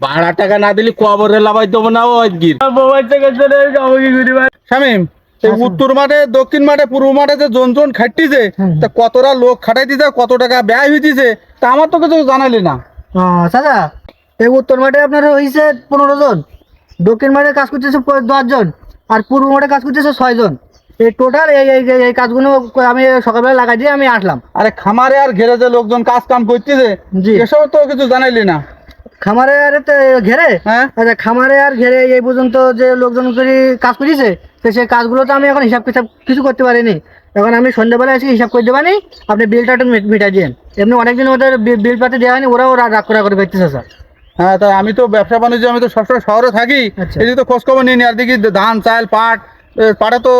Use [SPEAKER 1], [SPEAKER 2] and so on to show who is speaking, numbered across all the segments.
[SPEAKER 1] ভাড়া টাকা না দিলে কবরে লাভাই দেবো না ও আজগির
[SPEAKER 2] শামিম এই
[SPEAKER 1] আচ্ছা।
[SPEAKER 2] উত্তর মাঠে দক্ষিণ মাঠে পূর্ব মাঠে যে জন জন খাটতিছে
[SPEAKER 1] হ্যাঁ।
[SPEAKER 2] তা কতটা লোক খাটাই দিছে কত টাকা ব্যয় হইতিছে তা আমার তো কিছু জানালি না
[SPEAKER 3] চাচা এই উত্তর মাঠে আপনার হয়েছে পনেরো জন দক্ষিণ মাঠে কাজ করতেছে দশ জন আর পূর্ব মাঠে কাজ করতেছে ছয় জন এই টোটাল এই এই কাজগুলো আমি সকালবেলা লাগাই দিয়ে আমি আসলাম
[SPEAKER 2] আরে খামারে আর ঘেরে যে লোকজন কাজ কাম করতেছে
[SPEAKER 3] জি।
[SPEAKER 2] এসব তো কিছু জানাইলি না
[SPEAKER 3] খামারে আর ঘেরে
[SPEAKER 2] হ্যাঁ
[SPEAKER 3] আচ্ছা খামারে আর ঘেরে এই পর্যন্ত যে লোকজন যদি কাজ করেছে তো সেই কাজগুলো তো আমি এখন হিসাব কিতাব কিছু করতে পারিনি এখন আমি সন্ধ্যাবেলা এসে হিসাব করে দেবানি আপনি বিলটা একটু মিট- মিটাই দিন এমনি অনেকদিন ওদের বিল পাতি দেওয়া হয়নি ওরাও রাগ করা করে পাইতেছে স্যার
[SPEAKER 2] হ্যাঁ তা আমি তো ব্যবসা বাণিজ্য আমি তো সবসময় শহরে থাকি
[SPEAKER 3] আচ্ছা।
[SPEAKER 2] এদিকে তো খোঁজ খবর নিই নি। আর দেখি ধান চাল পাট এ, পাটে তো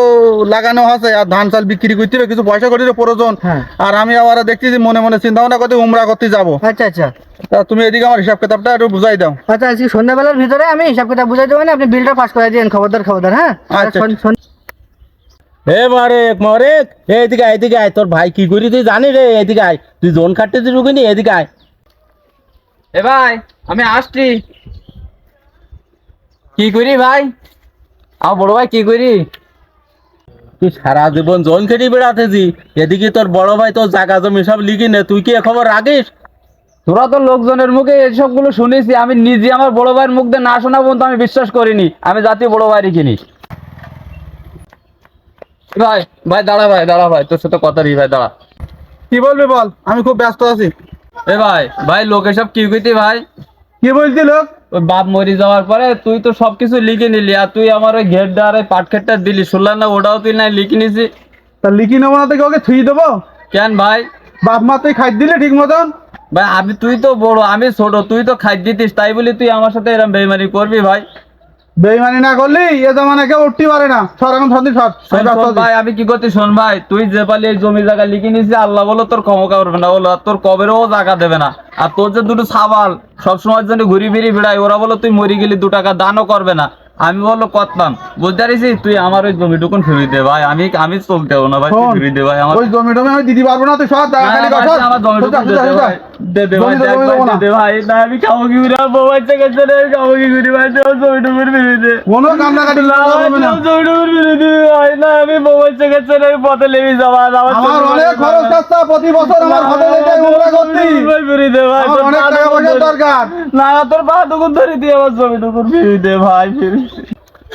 [SPEAKER 2] লাগানো আছে আর ধান চাল বিক্রি করতে হবে কিছু পয়সা করি প্রয়োজন।
[SPEAKER 3] হ্যাঁ।
[SPEAKER 2] আর আমি আবার দেখছি যে মনে মনে চিন্তা ভাবনা করতে উমরা করতে যাব।
[SPEAKER 3] আচ্ছা আচ্ছা।
[SPEAKER 2] তা তুমি এদিকে আমার হিসাব কিতাবটা একটু বুঝাই দাও।
[SPEAKER 3] আচ্ছা আজকে সন্ধ্যাবেলার ভিতরে আমি হিসাব কিতাব বুঝাই দেবো না আপনি বিলটা পাস করে দিন খবরদার খবরদার হ্যাঁ?
[SPEAKER 2] আচ্ছা।
[SPEAKER 3] সন- সন-
[SPEAKER 1] মারেক মরেক এইদিকে আয় এদিকে আয় তোর ভাই কি করি তুই জানি রে এদিকে আয়। তুই জোন খাটতে তুই ঢুকিনি এদিকে আয়।
[SPEAKER 4] এ ভাই আমি আসছি। কি করি ভাই? আমার বড় ভাই কি করি
[SPEAKER 1] তুই সারা জীবন জোন খেটি বেড়াতেছি? এদিকে তোর বড় ভাই তোর জায়গা জমি সব লিখি নে তুই কি খবর রাখিস
[SPEAKER 4] তোরা তো লোকজনের মুখে এসবগুলো শুনেছি আমি নিজে আমার বড় ভাইয়ের মুখ দিয়ে না শোনা পর্যন্ত আমি বিশ্বাস করিনি আমি জাতীয় বড় ভাইয়েরই কিনি। ভাই ভাই দাঁড়া ভাই দাঁড়া ভাই তোর সাথে কথা রি ভাই দাঁড়া।
[SPEAKER 2] কি বলবি বল? আমি খুব ব্যস্ত আছি।
[SPEAKER 4] এ ভাই ভাই লোক এসব কি কইতি ভাই?
[SPEAKER 2] কি বলছি লোক?
[SPEAKER 4] ওই বাপ মরি যাওয়ার পরে তুই তো সবকিছু লিখে নিলি আর তুই আমার ওই ঘের দ্বারে পাট খেটটা দিলি। শুনলাম না ওটাও তুই নাই লিখে নিছি
[SPEAKER 2] তা লিখি নেব না তোকে ওকে থুই দেবো?
[SPEAKER 4] কেন ভাই?
[SPEAKER 2] বাপ মা তুই খাই দিলি ঠিক মতন?
[SPEAKER 4] ভাই আমি তুই তো বড় আমি ছোট তুই তো খাই দিতিস তাই বলি তুই আমার সাথে এরম বেইমানি করবি ভাই?
[SPEAKER 2] বেইমানি না করলি এ জমানে কেউ উঠতে পারে না। সর এখন সর।
[SPEAKER 4] শোন ভাই আমি কি করতে শোন ভাই তুই যে পালি এই জমি জায়গা লিখে নিয়েছিস আল্লাহ বলো তোর ক্ষমা করবে না বলো আর তোর কবেরও জায়গা দেবে না। আর তোর যে দুটো সাবাল সবসময় জন্য ঘুরি ফিরি বেড়াই ওরা বলো তুই মরি গেলি দু টাকা দানও করবে না। আমি বলল করতাম বুঝতে পারিছি তুই আমার ওই জমিটুকুন ফিরি দে ভাই আমি আমি চলতে হব না ভাই ফিরি দে ভাই আমার
[SPEAKER 2] ওই জমি টমি আমি দিতে পারব না তুই সব
[SPEAKER 4] টাকা
[SPEAKER 2] খালি সর।
[SPEAKER 4] আমার জমি
[SPEAKER 2] টুকুন
[SPEAKER 4] দে দে ভাই। দে ভাই,
[SPEAKER 2] জমি জমি না।
[SPEAKER 4] আমি খাব কি করে? আমার থেকে চলে খাব কি করে ভাই? তোর আমার জমিটুকুন ফিরে দে।
[SPEAKER 2] কোনো কান্নাকাটি
[SPEAKER 4] না,
[SPEAKER 2] করা
[SPEAKER 4] ভাই,
[SPEAKER 2] যাবে না।
[SPEAKER 4] আমার জমিটুকুন ফিরে দে, আমি মোবাইল থেকে চলে আমি পথে লেগে যাব। আর আমার
[SPEAKER 2] আমার অনেক খরচ। খরচা প্রতি বছর আমার
[SPEAKER 4] না,
[SPEAKER 2] হাতে লেগে উমরা করতি
[SPEAKER 4] ভাই ফিরে দে, ভাই।
[SPEAKER 2] আমার
[SPEAKER 4] তোর
[SPEAKER 2] অনেক টাকা
[SPEAKER 4] পয়সা
[SPEAKER 2] দরকার
[SPEAKER 4] না, তোর পা দুগুণ ধরে দিয়ে আমার জমি দুগুণ ফিরে দে, ভাই, ফিরে।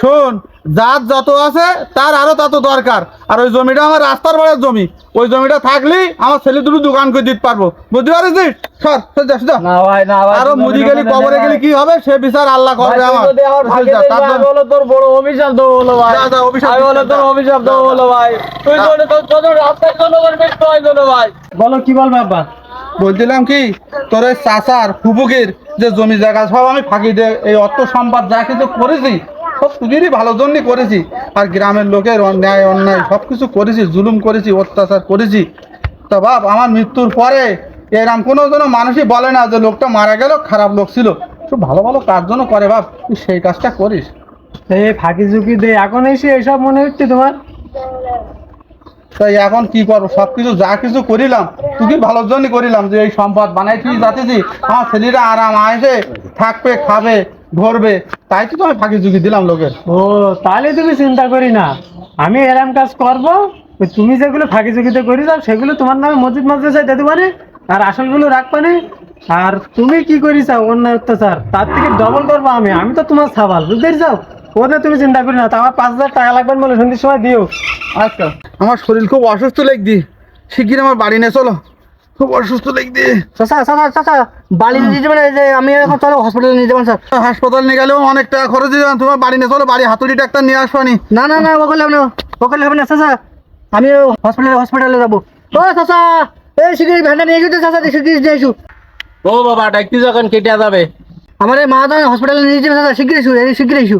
[SPEAKER 2] শোন জাত যত আছে তার আরও তত দরকার। আর ওই জমিটা আমার রাস্তার বাড়ির জমি। ওই জমিটা থাকলেই আমার ছেলে দুটো দোকান করে দিতে পারব। বুঝতে পারিস সর
[SPEAKER 4] আরও
[SPEAKER 2] মুদি গেলি কবরে। গেলি কি হবে? সে বিচার আল্লাহ করবে আমার। তার
[SPEAKER 4] বলো বড় অভিশাপ দেবো বলো ভাই। তোর অভিশাপ দেবো বলো ভাই। তুই তোর- তোর রাস্তায় জনগণ ভাই।
[SPEAKER 3] বলো কি বলব আব্বা?
[SPEAKER 2] বলছিলাম কি তোর ওই চাচার ফুবুকের যে জমি জায়গা সব আমি ফাঁকি দিয়ে এই অর্থ সম্পদ যা কিছু করেছি সব সুখেরই ভালো জন্যই করেছি। আর গ্রামের লোকের অন্যায় অন্যায় সব কিছু করেছি জুলুম করেছি অত্যাচার করেছি। তা বাপ আমার মৃত্যুর পরে এরম কোনো যেন মানুষই বলে না যে লোকটা মারা গেল খারাপ লোক ছিল। খুব ভালো ভালো কাজ জন্য করে বাপ তুই সেই কাজটা করিস।
[SPEAKER 3] এই ফাঁকি ঝুঁকি দে এখন এসে এসব মনে হচ্ছে তোমার?
[SPEAKER 2] তাই এখন কি করব? সব কিছু যা কিছু করিলাম তুই ভালোর জন্যই করিলাম যে এই সম্পদ বানাই তুই যাতেছি আমার ছেলেরা আরাম আসে থাকবে খাবে। ধরবে তাই তো আমি ফাঁকি ঝুঁকি দিলাম লোকের।
[SPEAKER 3] ও তাহলে তুমি চিন্তা করি না। আমি এরম কাজ করব তুমি যেগুলো ফাঁকি ঝুঁকিতে করি যাও সেগুলো তোমার নামে মসজিদ মাদ্রাসায় দিতে পারে আর আসলগুলো রাখবে না। আর তুমি কি করি চাও অন্যায় অত্যাচার তার থেকে ডবল করব আমি। আমি তো তোমার সাবাল বুঝতে চাও ওদের তুমি চিন্তা করি না তা আমার পাঁচ হাজার টাকা লাগবে বলে সন্ধ্যের সময় দিও।
[SPEAKER 2] আচ্ছা আমার শরীর খুব অসুস্থ লেগদি শিগগির আমার বাড়ি নিয়ে চলো। খুব অসুস্থ লেগদি
[SPEAKER 3] চাচা চাচা চাচা বাড়ি নিয়ে যাবেন যে আমি এখন চলো হসপিটালে নিয়ে যাবেন স্যার
[SPEAKER 2] হাসপাতাল নিয়ে গেলেও অনেক টাকা খরচ দিয়ে তোমার বাড়ি নিয়ে চলো বাড়ি হাতুড়ি ডাক্তার নিয়ে আসবানি
[SPEAKER 3] না না না ও করলে হবে না ও করলে হবে না চাচা আমি হসপিটালে হসপিটালে যাব ও চাচা এই শিগগিরি ভ্যানটা নিয়ে এসো চাচা শিগগিরি নিয়ে এসো
[SPEAKER 1] ও বাবা ডাকতি যখন কেটে যাবে
[SPEAKER 3] আমার এই মা তো হসপিটালে নিয়ে যাবে চাচা শিগগিরি এসো শিগগিরি এসো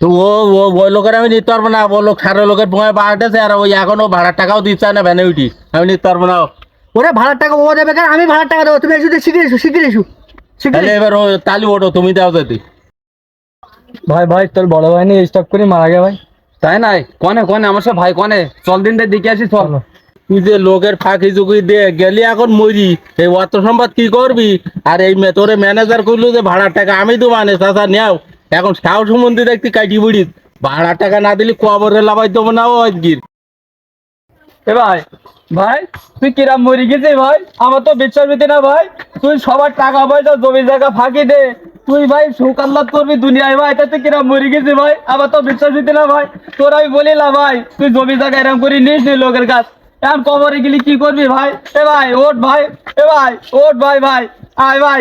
[SPEAKER 1] তো ও ও ওই লোকের আমি নিতে পারব না ও লোক খারো লোকের ভয় বাড়াতেছে আর ওই এখনও ভাড়ার টাকাও দিচ্ছে না ভ্যানে উঠি আমি নিতে পারব না
[SPEAKER 3] ওরে ভাড়ার টাকা ও দেবে কেন? আমি ভাড়ার টাকা দেবো। তুমি এসো তো শিগগিরি এসো শিগগিরি এসো।
[SPEAKER 1] তাহলে এবার ও তালি ওঠো তুমি দাও যদি।
[SPEAKER 4] ভাই ভাই তোর বড় ভাই নিয়ে স্টপ করে মারা গে ভাই। তাই নাই? কনে কনে আমার সব ভাই কনে। চল দিন দিকে আসি চল।
[SPEAKER 1] তুই যে লোকের ফাঁকি চুকি দিয়ে গেলি এখন মরি। এই অর্থ সম্পদ কি করবি? আর এই মে- তোরে ম্যানেজার করল যে ভাড়ার টাকা আমি তো মানে চাচা নেও। এখন সাহস সম্বন্ধে দেখতে কাটি বুড়িস ভাড়ার টাকা না দিলে কবরে লাভাই দেবো না ও আজগির
[SPEAKER 4] এ ভাই ভাই, তুই কিরাম মরি গেছিস ভাই? আমার তো বিশ্বাস হইতে না ভাই। তুই সবার টাকা পয়সা, জমি জায়গা ফাঁকি দে। তুই ভাই সুখ আল্লাদ করবি দুনিয়ায়, ভাই। তাতে কিরাম মরি গেছিস ভাই? আমার তো বিশ্বাস হইতে না ভাই। তোর আমি বলিলাম ভাই, তুই জমি জায়গা এরকম করে নিস নি লোকের কাছ। এখন কবরে গেলি কি করবি ভাই? এ ভাই, ওঠ ভাই, এ ভাই, ওঠ ভাই ভাই, আয় ভাই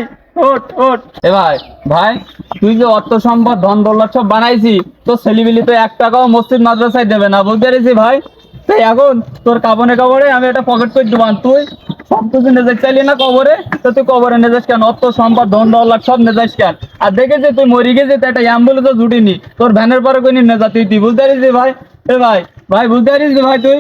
[SPEAKER 4] এ ভাই ভাই, তুই যে অর্থ সম্পদ ধন দৌলত সব বানাইছি, তোর ছেলেবিলি তো এক টাকাও মসজিদ, মাদ্রাসায় দেবে না, বুঝতে পেরেছি ভাই? তাই এখন তোর কাবনে কবরে আমি একটা পকেট করে দেবান তুই, সব কিছু নেজাস চাইলি না কবরে? তো তুই কবরে নেজাস কেন? অর্থ, সম্পদ, ধন, দৌলত, সব নেজাস কেন? আর দেখেছি তুই মরি গেছি তো একটা অ্যাম্বুলেন্স জুটিনি। তোর ভ্যানের পরে কোনি নেজা তুই তুই বুঝতে পারিস ভাই? এ ভাই ভাই বুঝতে পারিস ভাই তুই?